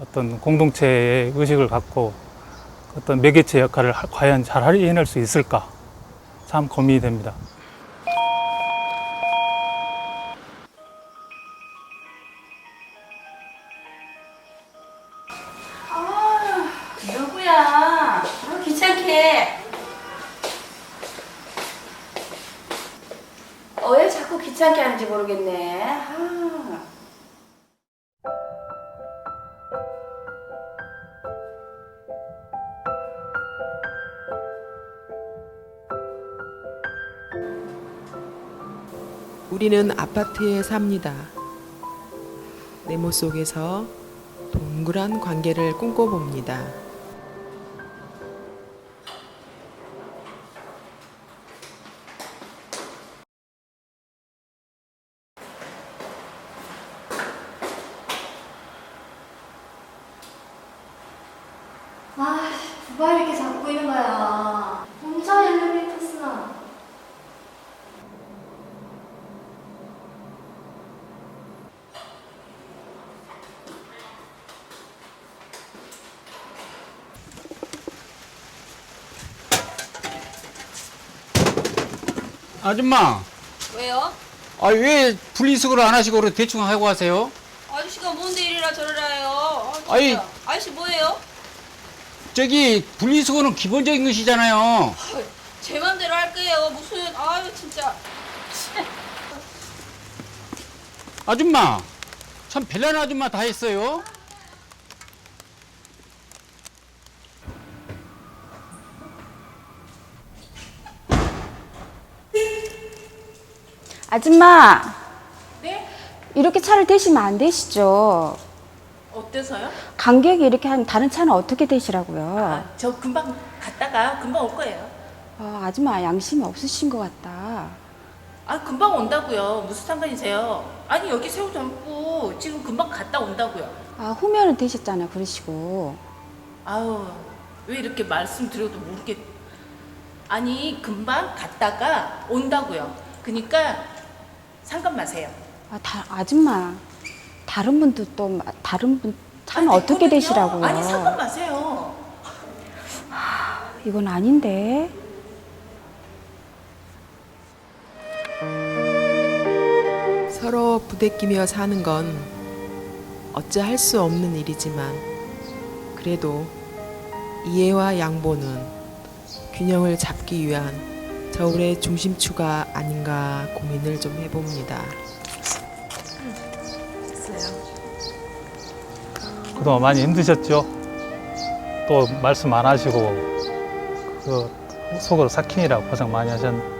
어떤 공동체의 의식을 갖고 어떤 매개체 역할을 하- 과연 잘 해낼 수 있을까 참 고민이 됩니다. 아? 아. 어, 귀찮게 하는지 모르겠네. 아. 우리는 아파트에 삽니다. 네모 속에서 동그란 관계를 꿈꿔봅니다. 아, 누가 이렇게 잡고 있는 거야? 혼자 엘리베이터 쓰나? 아줌마, 왜요? 아 왜 분리수거를 안 하시고 그렇게 대충 하고 가세요? 아저씨가 뭔데 이리라 저리라 해요? 아, 진짜. 아이. 아저씨 뭐예요? 저기 분리수거는 기본적인 것이잖아요. 제 맘대로 할 거예요. 무슨 아유 진짜. 아줌마, 참 별난 아줌마 다 했어요. 아줌마, 네? 이렇게 차를 대시면 안 되시죠. 어때서요? 간격이 이렇게 한 다른 차는 어떻게 되시라고요? 아, 저 금방 갔다가 금방 올 거예요. 아, 아줌마 양심이 없으신 것 같다. 아 금방 온다고요. 무슨 상관이세요? 아니 여기 세우도 않고 지금 금방 갔다 온다고요. 아, 후면은 되셨잖아요, 그러시고. 아우 왜 이렇게 말씀드려도 모르겠. 아니 금방 갔다가 온다고요. 그니까 상관 마세요. 아, 다, 아줌마, 다른 분도 또, 마- 다른 분 차는 아니, 어떻게 됐거든요. 되시라고요? 아니 상관 마세요. 이건 아닌데. 서로 부대끼며 사는 건 어찌할 수 없는 일이지만 그래도 이해와 양보는 균형을 잡기 위한 저울의 중심추가 아닌가 고민을 좀 해봅니다. 그동안 많이 힘드셨죠? 또 말씀 안 하시고 그 속으로 삭힌이라고 고생 많이 하셨는데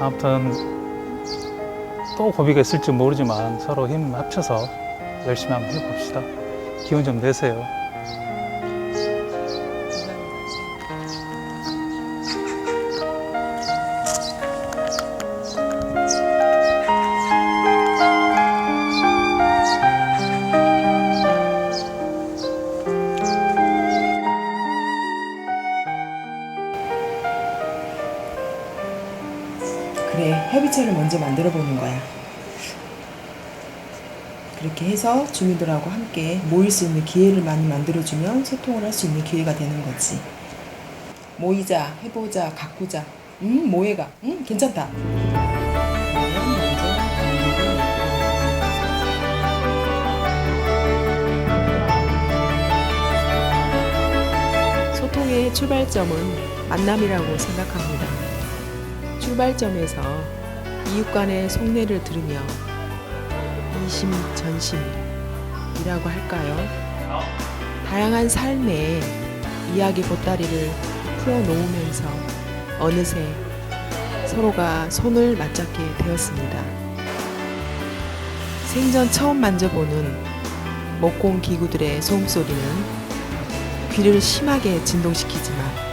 아무튼 또 고비가 있을지 모르지만 서로 힘 합쳐서 열심히 한번 해봅시다. 기운 좀 내세요. 그래, 협의체를 먼저 만들어 보는 거야. 그렇게 해서 주민들하고 함께 모일 수 있는 기회를 많이 만들어주면 소통을 할 수 있는 기회가 되는 거지. 모이자, 해보자, 가꾸자. 음, 모해가. 음, 괜찮다. 소통의 출발점은 만남이라고 생각합니다. 출발점에서 이웃 간의 속내를 들으며 이심전심이라고 할까요? 다양한 삶의 이야기 보따리를 풀어놓으면서 어느새 서로가 손을 맞잡게 되었습니다. 생전 처음 만져보는 목공 기구들의 소음소리는 귀를 심하게 진동시키지만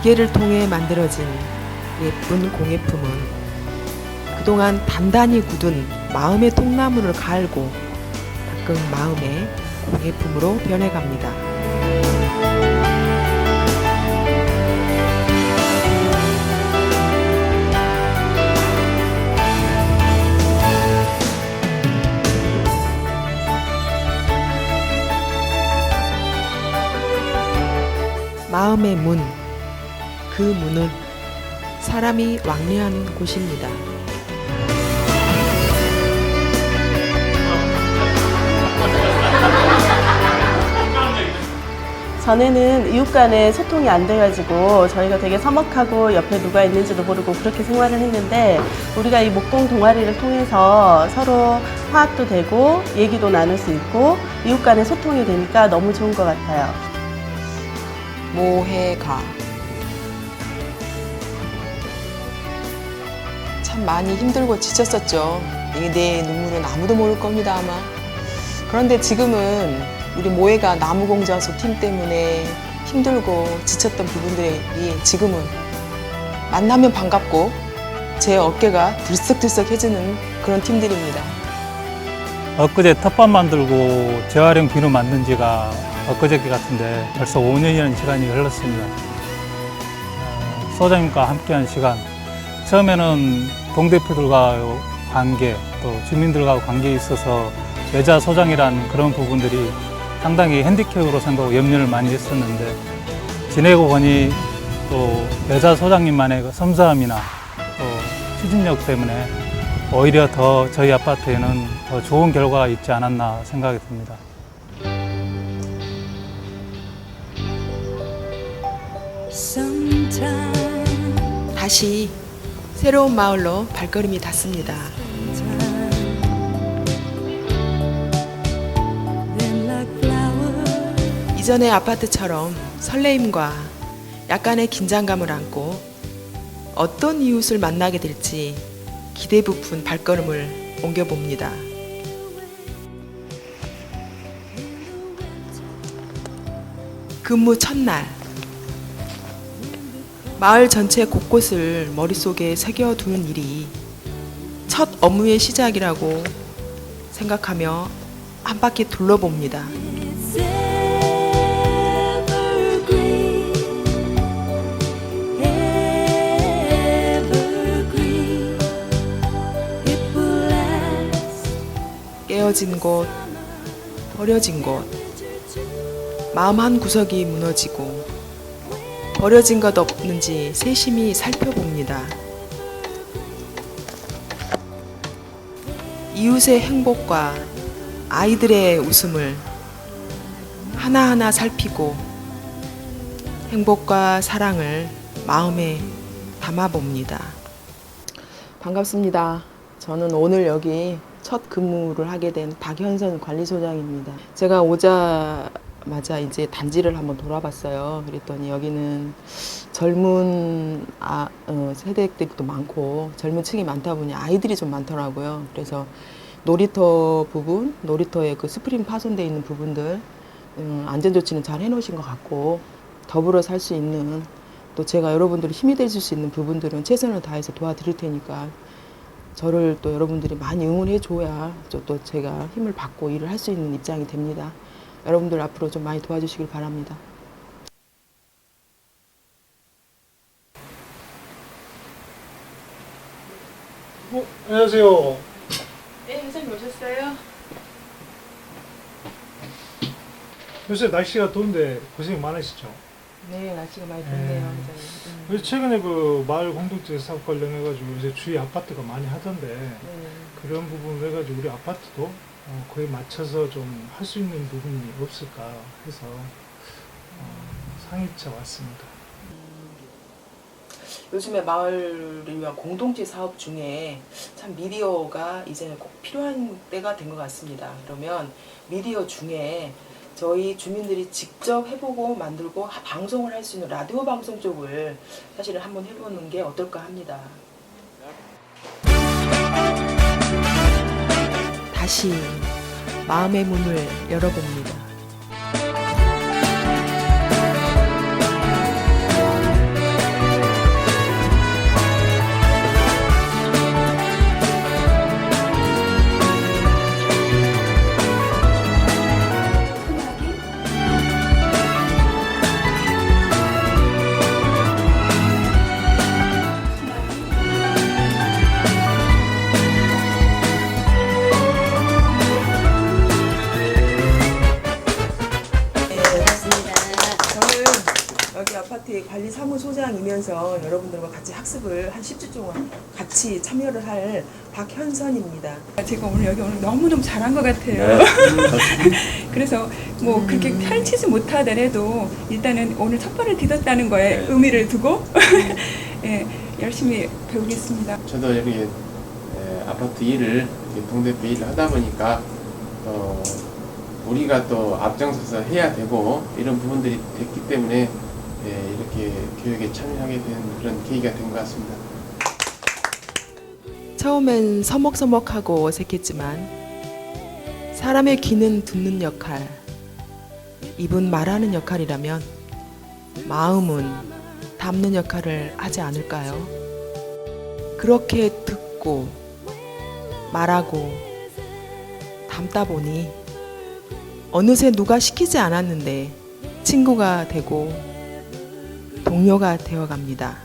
기계를 통해 만들어진 예쁜 공예품은 그동안 단단히 굳은 마음의 통나무를 갈고 가끔 마음의 공예품으로 변해갑니다. 마음의 문 그 문은 사람이 왕래하는 곳입니다. 전에는 이웃 간에 소통이 안 돼가지고 저희가 되게 서먹하고 옆에 누가 있는지도 모르고 그렇게 생활을 했는데 우리가 이 목공 동아리를 통해서 서로 화합도 되고 얘기도 나눌 수 있고 이웃 간에 소통이 되니까 너무 좋은 것 같아요. 모해가 참 많이 힘들고 지쳤었죠. 이내 눈물은 아무도 모를 겁니다 아마. 그런데 지금은 우리 모해가 나무공자소 팀 때문에 힘들고 지쳤던 부분들이 지금은 만나면 반갑고 제 어깨가 들썩들썩해지는 그런 팀들입니다. 엊그제 텃밭 만들고 재활용 비누 만든 지가 엊그저께 같은데 벌써 5년이라는 시간이 흘렀습니다. 어, 소장님과 함께한 시간, 처음에는 동대표들과 관계, 또 주민들과 관계에 있어서 여자 소장이란 그런 부분들이 상당히 핸디캡으로 생각하고 염려를 많이 했었는데 지내고 보니 또 여자 소장님만의 그 섬세함이나 또 추진력 때문에 오히려 더 저희 아파트에는 더 좋은 결과가 있지 않았나 생각이 듭니다. 다시 새로운 마을로 발걸음이 닿습니다. 이전의 아파트처럼 설레임과 약간의 긴장감을 안고 어떤 이웃을 만나게 될지 기대 부푼 발걸음을 옮겨봅니다. 근무 첫날 마을 전체 곳곳을 머릿속에 새겨두는 일이 첫 업무의 시작이라고 생각하며 한 바퀴 둘러봅니다. 깨어진 곳, 버려진 곳, 마음 한 구석이 무너지고 버려진 것 없는지 세심히 살펴봅니다. 이웃의 행복과 아이들의 웃음을 하나하나 살피고 행복과 사랑을 마음에 담아봅니다. 반갑습니다. 저는 오늘 여기 첫 근무를 하게 된 박현선 관리소장입니다. 제가 오자 마자 이제 단지를 한번 돌아봤어요. 그랬더니 여기는 젊은 아, 어, 세대들도 많고 젊은 층이 많다 보니 아이들이 좀 많더라고요. 그래서 놀이터 부분, 놀이터에 그 스프링 파손돼 있는 부분들 음, 안전 조치는 잘 해놓으신 것 같고 더불어 살 수 있는 또 제가 여러분들이 힘이 되실 수 있는 부분들은 최선을 다해서 도와드릴 테니까 저를 또 여러분들이 많이 응원해 줘야 저또 제가 힘을 받고 일을 할 수 있는 입장이 됩니다. 여러분들 앞으로 좀 많이 도와주시길 바랍니다. 어, 안녕하세요. 네, 선생님 오셨어요? 요새 날씨가 더운데 고생 많으시죠? 네, 날씨가 많이 덥네요, 덥네요. 음. 그래서 최근에 그 마을 공동체 사업 관련해가지고 요새 주위 아파트가 많이 하던데 네. 그런 부분을 해가지고 우리 아파트도 어, 그에 맞춰서 좀 할 수 있는 부분이 없을까 해서 어, 상의차 왔습니다. 요즘에 마을을 위한 공동체 사업 중에 참 미디어가 이제 꼭 필요한 때가 된 것 같습니다. 그러면 미디어 중에 저희 주민들이 직접 해보고 만들고 하- 방송을 할 수 있는 라디오 방송 쪽을 사실은 한번 해보는 게 어떨까 합니다. 다시 마음의 문을 열어봅니다. 아파트의 관리 사무소장이면서 여러분들과 같이 학습을 한 10주 동안 같이 참여를 할 박현선입니다. 제가 오늘 여기 오늘 너무너무 잘한 것 같아요. 그래서 뭐 그렇게 펼치지 못하더라도 일단은 오늘 첫 발을 디뎠다는 거에 의미를 두고 예, 열심히 배우겠습니다. 저도 이렇게 에, 아파트 일을 이렇게 동대표 일을 하다 보니까 또 우리가 또 앞장서서 해야 되고 이런 부분들이 됐기 때문에 예, 이렇게 교육에 참여하게 된 그런 계기가 된 것 같습니다. 처음엔 서먹서먹하고 어색했지만 사람의 귀는 듣는 역할, 입은 말하는 역할이라면 마음은 담는 역할을 하지 않을까요? 그렇게 듣고 말하고 담다 보니 어느새 누가 시키지 않았는데 친구가 되고 동료가 되어 갑니다.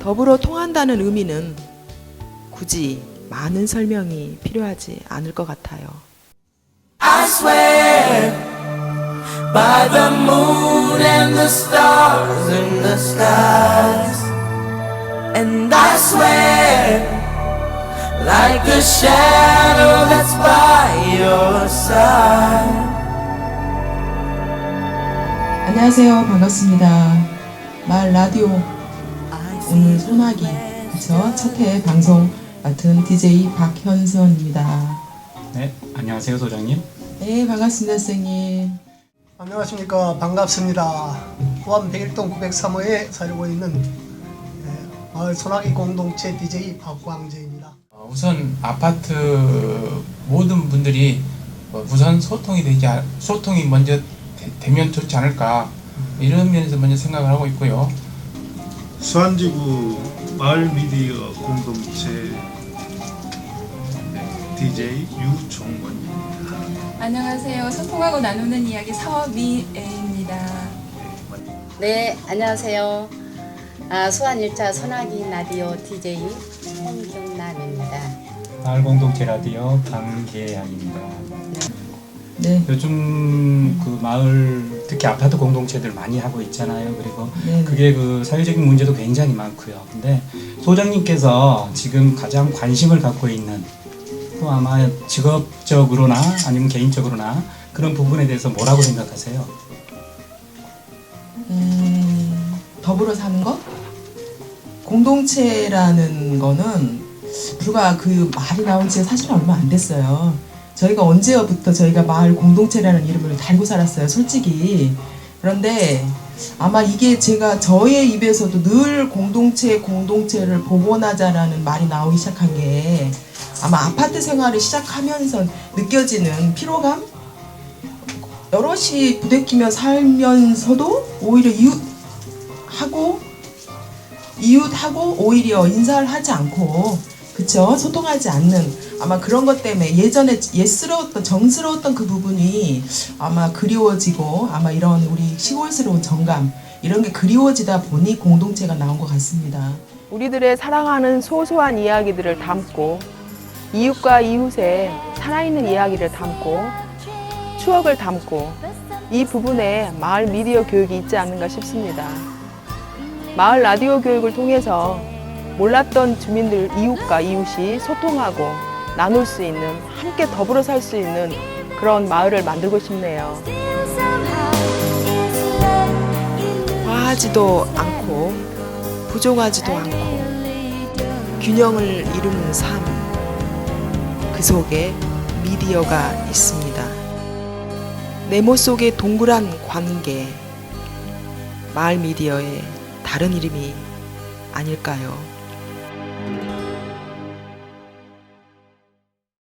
더불어 통한다는 의미는 굳이 많은 설명이 필요하지 않을 것 같아요. I swear by the moon and the stars in the skies. And I swear like a shadow that's by your side. 안녕하세요. 반갑습니다. 말 라디오 오늘 소나기 그쵸? 첫회 방송 맡은 DJ 박현선입니다. 네, 안녕하세요, 소장님. 네, 반갑습니다, 선생님. 안녕하십니까 반갑습니다. 포함 101동 903호에 살고 있는 예, 마을 소나기 공동체 DJ 박광재입니다. 어, 우선 아파트 모든 분들이 어, 우선 소통이 되지 않- 소통이 먼저 되, 면 좋지 않을까 이런 면에서 먼저 생각을 하고 있고요. 수안지구 마을 미디어 공동체 DJ 유종원입니다. 안녕하세요. 소통하고 나누는 이야기 사업이입니다. 네, 안녕하세요. 아, 수완 1차 소나기 라디오 DJ 홍경남입니다. 마을 공동체 라디오 강계양입니다. 네, 요즘 그 마을 특히 아파트 공동체들 많이 하고 있잖아요. 그리고 네, 그게 그 사회적인 문제도 굉장히 많고요. 근데 소장님께서 지금 가장 관심을 갖고 있는 또 아마 직업적으로나 아니면 개인적으로나 그런 부분에 대해서 뭐라고 생각하세요? 음, 더불어 사는 것? 공동체라는 거는 불과 그 말이 나온 지 사실 얼마 안 됐어요. 저희가 언제부터 저희가 마을 공동체라는 이름을 달고 살았어요, 솔직히. 그런데 아마 이게 제가 저의 입에서도 늘 공동체, 공동체를 복원하자라는 말이 나오기 시작한 게 아마 아파트 생활을 시작하면서 느껴지는 피로감? 여럿이 부대끼며 살면서도 오히려 이웃하고 이웃하고 오히려 인사를 하지 않고 그쵸 소통하지 않는 아마 그런 것 때문에 예전에 옛스러웠던 정스러웠던 그 부분이 아마 그리워지고 아마 이런 우리 시골스러운 정감 이런 게 그리워지다 보니 공동체가 나온 것 같습니다. 우리들의 사랑하는 소소한 이야기들을 담고 이웃과 이웃의 살아있는 이야기를 담고 추억을 담고 이 부분에 마을 미디어 교육이 있지 않는가 싶습니다. 마을 라디오 교육을 통해서 몰랐던 주민들 이웃과 이웃이 소통하고 나눌 수 있는 함께 더불어 살 수 있는 그런 마을을 만들고 싶네요. 과하지도 않고 부족하지도 않고 균형을 이루는 삶. 그 속에 미디어가 있습니다. 네모 속의 동그란 관계. 마을 미디어의 다른 이름이 아닐까요?